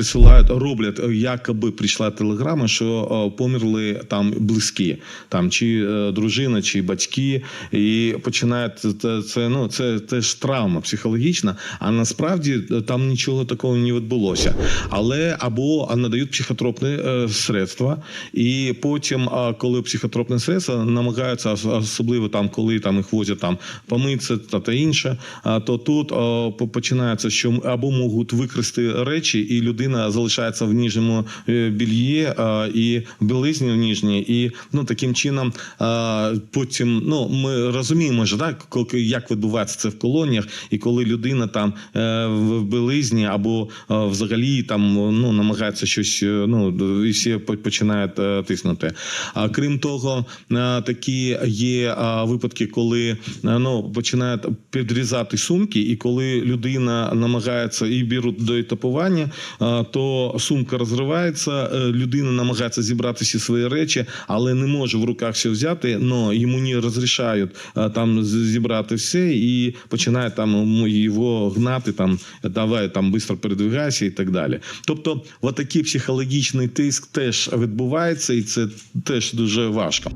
присилають, роблять, е, якоби прийшла телеграма, що е, померли там близькі, там чи е, дружина, чи батьки, і починають це, ну це теж травма психологічна. А насправді там нічого такого не відбулося. Але або надають психотропні средства, і потім, коли психотропні средства намагаються, особливо там, коли там їх возять там помитися та, та інше, то тут починається, що або можуть викрасти речі, і людина залишається в ніжньому е, більї і в білизні в нижній, і ну таким чином а, потім ну ми розуміємо ж, так як відбувається це в колоніях, і коли людина там е, в білизні або е, взагалі там ну намагається щось, е, ну і всі починають е, тиснути. А крім того, е, такі є е, випадки, коли е, ну починають підрізати сумки, і коли людина намагається і беруть до етапування, е, то сумка розривається, е, людина намагається зібрати всі свої речі, але не може в руках все взяти. но йому не розрішають е, там зібрати все, і починає там його гнати, там давай там швидко передвигайся і так далі. Тобто, отакий психологічний тиск теж відбувається, і це теж дуже важко.